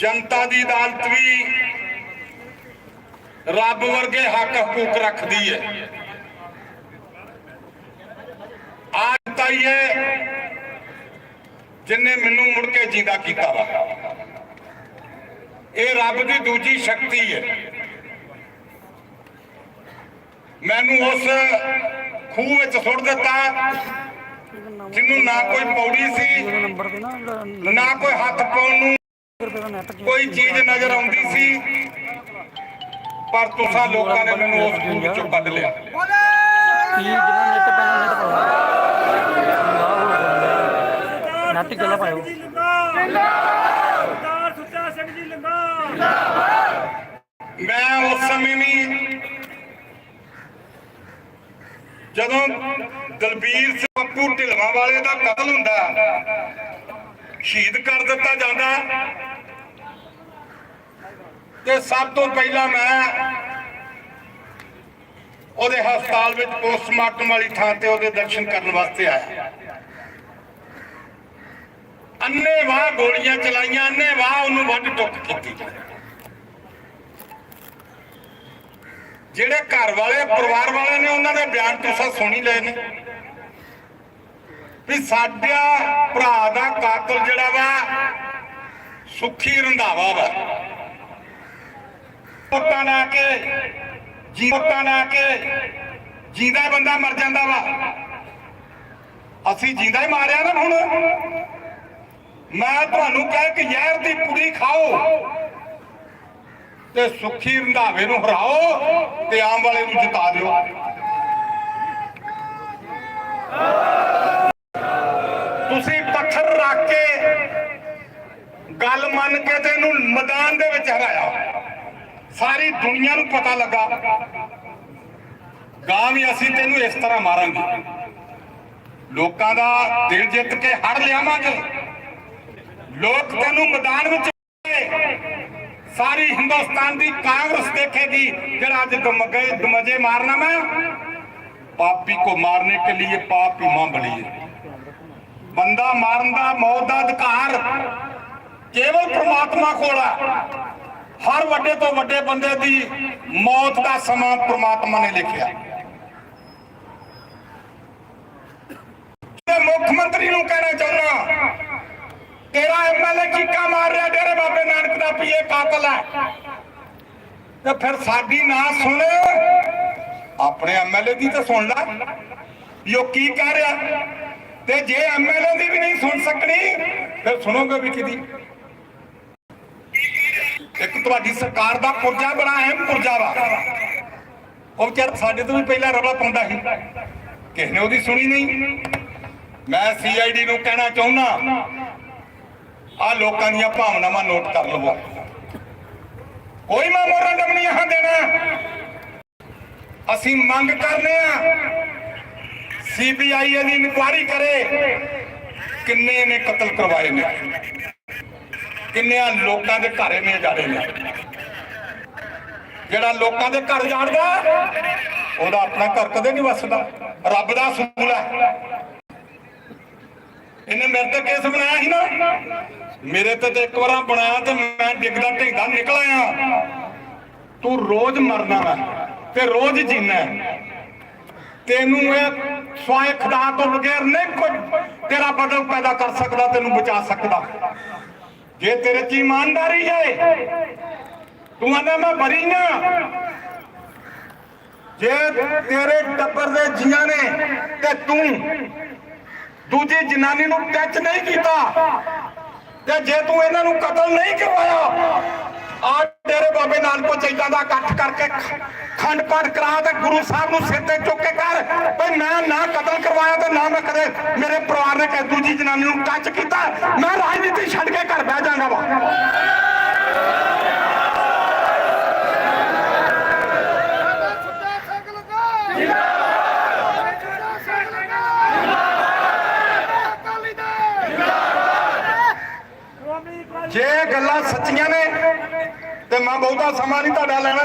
ਜਨਤਾ ਦੀ ਅਦਾਲਤ ਵੀ ਰੱਬ ਵਰਗੇ ਹੱਕ ਹਕੂਕ ਰੱਖਦੀ ਹੈ। ਆਜ ਤਾਈ ਹੈ ਜਿਨੇ ਮੈਨੂੰ ਮੁੜ ਕੇ ਜਿੰਦਾ ਕੀਤਾ ਵਾ, ਇਹ ਰੱਬ ਦੀ ਦੂਜੀ ਸ਼ਕਤੀ ਹੈ। ਮੈਨੂੰ ਉਸ ਖੂਹ ਵਿੱਚ ਸੁੱਟ ਦਿੱਤਾ, ਜਿਹਨੂੰ ਨਾ ਕੋਈ ਪੌੜੀ ਸੀ, ਨਾ ਕੋਈ ਹੱਥ ਪਾਉਣ ਨੂੰ ਕੋਈ ਚੀਜ਼ ਨਜ਼ਰ ਆਉਂਦੀ ਸੀ ਪਰ ਤੁਸੀਂ ਲੋਕਾਂ ਨੇ ਮੈਨੂੰ ਉਸ ਖੂਹ ਵਿੱਚੋਂ ਕੱਢ ਲਿਆ। ਕੀ ਜਿਹੜਾ ਨੈਟ ਪੈਣਾ ਨੈਟ ਪਾਓ। ਨੈਟ ਗੱਲਾਂ ਪਾਇਓ। ਸਰਦਾਰ ਸੁੱਚਾ ਸਿੰਘ ਜੀ ਲੰਗਾ ਮੈਂ ਉਸ ਸਮੇਂ ਵੀ ਜਦੋਂ ਦਲਬੀਰ ਸਿੰਘ ਪੱਪੂ ਢਿਲਵਾਂ ਵਾਲੇ ਦਾ ਕਤਲ ਹੁੰਦਾ ਸ਼ਹੀਦ ਕਰ ਦਿੱਤਾ ਜਾਂਦਾ। ਤੇ ਸਭ ਤੋਂ ਪਹਿਲਾਂ ਮੈਂ ਉਹਦੇ ਹਸਪਤਾਲ ਵਿੱਚ ਪੋਸਟਮਾਰਟਮ ਵਾਲੀ ਥਾਂ ਤੇ ਉਹਦੇ ਦਰਸ਼ਨ ਕਰਨ ਵਾਸਤੇ ਆਇਆ। ਅੰਨੇ ਵਾਹ ਗੋਲੀਆਂ ਚਲਾਈਆਂ, ਅੰਨੇ ਵਾਹ ਉਹਨੂੰ ਵੱਢ ਟੁੱਕ ਕੀਤੀ। ਜਿਹੜੇ ਘਰ ਵਾਲੇ, ਪਰਿਵਾਰ ਵਾਲੇ ਨੇ ਉਹਨਾਂ ਦੇ ਬਿਆਨ ਤੁਸੀਂ ਸੁਣੀ ਲਏ ਨੇ। ਵੀ ਸਾਡਾ ਭਰਾ ਦਾ ਕਾਤਲ ਜਿਹੜਾ ਵਾ, ਸੁਖੀ ਰੰਧਾਵਾ ਵਾ। ਵੋਟਾਂ ਨਾ ਕੇ ਜੀ ਵੋਟਾਂ ਨਾ ਕੇ ਜੀਦਾ ਬੰਦਾ ਮਰ ਜਾਂਦਾ ਵਾ। ਅਸੀਂ ਜਿੰਦਾ ਹੀ ਮਾਰਿਆ ਨਾ ਹੁਣ। ਮੈਂ ਤੁਹਾਨੂੰ ਕਹਿ ਕਿ ਜ਼ਹਿਰ ਦੀ ਪੁੜੀ ਖਾਓ ਤੇ ਸੁੱਖੀ ਰੰਧਾਵੇ ਨੂੰ ਹਰਾਓ ਤੇ ਆਮ ਵਾਲੇ ਨੂੰ ਜਿਤਾ ਦਿਓ। ਤੁਸੀਂ ਪੱਥਰ ਰੱਖ ਕੇ ਗੱਲ ਮੰਨ ਕੇ ਤੇ ਇਹਨੂੰ ਮੈਦਾਨ ਦੇ ਵਿੱਚ ਹਰਾਇਆ। ਸਾਰੀ ਦੁਨੀਆ ਨੂੰ ਪਤਾ ਲੱਗਾ। ਗਾਂ ਵੀ ਅਸੀਂ ਤੈਨੂੰ ਇਸ ਤਰ੍ਹਾਂ ਮਾਰਾਂਗੇ। ਲੋਕਾਂ ਦਾ ਦਿਲ ਜਿੱਤ ਕੇ ਹੜ ਲਿਆਵਾਂਗੇ। ਲੋਕ ਤੈਨੂੰ ਮੈਦਾਨ ਵਿੱਚ ਸਾਰੀ ਹਿੰਦੁਸਤਾਨ ਦੀ ਕਾਂਗਰਸ ਦੇਖੇਗੀ, ਜਿਹੜਾ ਅੱਜ ਦਮਗੇ ਦਮਜੇ ਮਾਰਨਾ ਮੈਂ। ਪਾਪੀ ਕੋ ਮਾਰਨੇ ਕੇ ਲਈ ਪਾਪ ਹੀ ਮਾਂ ਬਲੀਏ ਬੰਦਾ ਮਾਰਨ ਦਾ ਮੌਤ ਦਾ ਅਧਿਕਾਰ ਕੇਵਲ ਪ੍ਰਮਾਤਮਾ ਕੋਲ ਹੈ। ਹਰ ਵੱਡੇ ਤੋਂ ਵੱਡੇ ਬੰਦੇ ਦੀ ਮੌਤ ਦਾ ਸਮਾਂ ਪ੍ਰਮਾਤਮਾ ਨੇ ਲਿਖਿਆ। ਤੇ ਮੁੱਖ ਮੰਤਰੀ ਨੂੰ ਕਹਿਣਾ ਚਾਹੁੰਦਾ ਤੇਰਾ ਐਮਐਲਏ ਚੀਕਾ ਮਾਰ ਰਿਹਾ, ਡੇਰੇ ਬਾਬੇ ਨਾਨਕ ਦਾ ਪੀਏ ਕਾਤਲ ਹੈ। ਤੇ ਫਿਰ ਸਾਡੀ ਨਾ ਸੁਣ, ਆਪਣੇ ਐਮਐਲਏ ਦੀ ਤਾਂ ਸੁਣ ਲੈ। ਵੀ ਉਹ ਕੀ ਕਹਿ ਰਿਹਾ? ਤੇ ਜੇ ਐਮਐਲਏ ਦੀ ਵੀ ਨਹੀਂ ਸੁਣ ਸਕਣੀ, ਫਿਰ ਸੁਣੋਗੇ ਵੀ ਕਿਦੀ ਇੱਕ ਤੁਹਾਡੀ ਸਰਕਾਰ ਦਾ ਪੁਰਜਾ ਬੜਾ ਅਹਿਮ ਪੁਰਜਾ ਵਾ। ਉਹ ਵਿਚਾਰ ਸਾਡੇ ਤੋਂ ਵੀ ਪਹਿਲਾਂ ਰੌਲਾ ਪਾਉਂਦਾ ਸੀ। ਕਿਸੇ ਨੇ ਉਹਦੀ ਸੁਣੀ ਨਹੀਂ। ਮੈਂ ਸੀਆਈਡੀ ਨੂੰ ਕਹਿਣਾ ਚਾਹੁੰਦਾ, ਆ ਲੋਕਾਂ ਦੀਆਂ ਭਾਵਨਾਵਾਂ ਨੋਟ ਕਰ ਲਵੋ। ਕੋਈ ਮੈਮੋਰੰਡਮ ਨਹੀਂ यहाँ ਦੇਣਾ। ਅਸੀਂ ਮੰਗ ਕਰਨੇ ਆ ਸੀਬੀਆਈ ਇਹਦੀ ਇਨਕੁਆਇਰੀ ਕਰੇ। ਕਿੰਨੇ ਨੇ ਕਤਲ ਕਰਵਾਏ ਨੇ? ਕਿੰਨਿਆਂ ਲੋਕਾਂ ਦੇ ਘਰ ਇਹਨੇ ਜਾੜੇ ਨੇ? ਜਿਹੜਾ ਲੋਕਾਂ ਦੇ ਘਰ ਜਾੜਦਾ ਉਹਦਾ ਆਪਣਾ ਘਰ ਕਦੇ ਨਹੀਂ ਵਸਦਾ। ਰੱਬ ਦਾ ਅਸੂਲ ਹੈ। ਇਹਨੇ ਮੇਰੇ ਤੇ ਕੇਸ ਬਣਾਇਆ ਸੀ ਨਾ। ਮੇਰੇ ਤੇ ਤੇ ਇੱਕ ਵਾਰਾਂ ਬਣਾਇਆ ਤੇ ਮੈਂ ਡਿੱਗਦਾ ਢਿੱਗਦਾ ਨਿਕਲ ਆਇਆ। ਤੂੰ ਰੋਜ਼ ਮਰਨਾ ਵਾ ਤੇ ਰੋਜ਼ ਜੀਣਾ ਤੈਨੂੰ ਇਹ ਸਵਾਏ ਖੁਦਾ ਤੋਂ ਬਗੈਰ ਨਹੀਂ ਕੁਝ ਤੇਰਾ ਬਦਲ ਪੈਦਾ ਕਰ ਸਕਦਾ, ਤੈਨੂੰ ਬਚਾ ਸਕਦਾ। ਜੇ ਤੇਰੇ ਚ ਇਮਾਨਦਾਰੀ ਹੈ ਤੂੰ ਆਂਦਾ ਮੈਂ ਬਰੀ ਨਾ ਜੇ ਤੇਰੇ ਟੱਬਰ ਦੇ ਜੀਆਂ ਨੇ ਤੇ ਤੂੰ ਦੂਜੀ ਜਨਾਨੀ ਨੂੰ ਟੱਚ ਨਹੀਂ ਕੀਤਾ, ਤੇ ਜੇ ਤੂੰ ਇਹਨਾਂ ਨੂੰ ਕਤਲ ਨਹੀਂ ਕਰਵਾਇਆ ਆ ਤੇਰੇ ਬਾਬੇ ਨਾਨਕੋ ਚੈਦਾਂ ਦਾ ਇਕੱਠ ਕਰਕੇ ਖੰਡ ਪਾਠ ਕਰਾ ਤੇ ਗੁਰੂ ਸਾਹਿਬ ਨੂੰ ਸਿਰ ਤੇ ਚੁੱਕ ਕੇ ਕਰ ਭਈ ਮੈਂ ਨਾ ਕਤਲ ਕਰਵਾਇਆ ਤੇ ਨਾ ਮੈਂ ਕਦੇ ਮੇਰੇ ਪਰਿਵਾਰ ਨੇ ਕਿਸੇ ਦੂਜੀ ਜਨਾਨੀ ਨੂੰ ਟੱਚ ਕੀਤਾ। ਮੈਂ ਰਾਜਨੀਤੀ ਛੱਡ ਕੇ ਘਰ ਬਹਿ ਜਾਗਾ ਵਾ। ਜੇ ਗੱਲਾਂ ਸੱਚੀਆਂ ਨੇ ਤੇ ਮੈਂ ਬਹੁਤਾ ਸਮਾਂ ਨਹੀਂ ਤੁਹਾਡਾ ਲੈਣਾ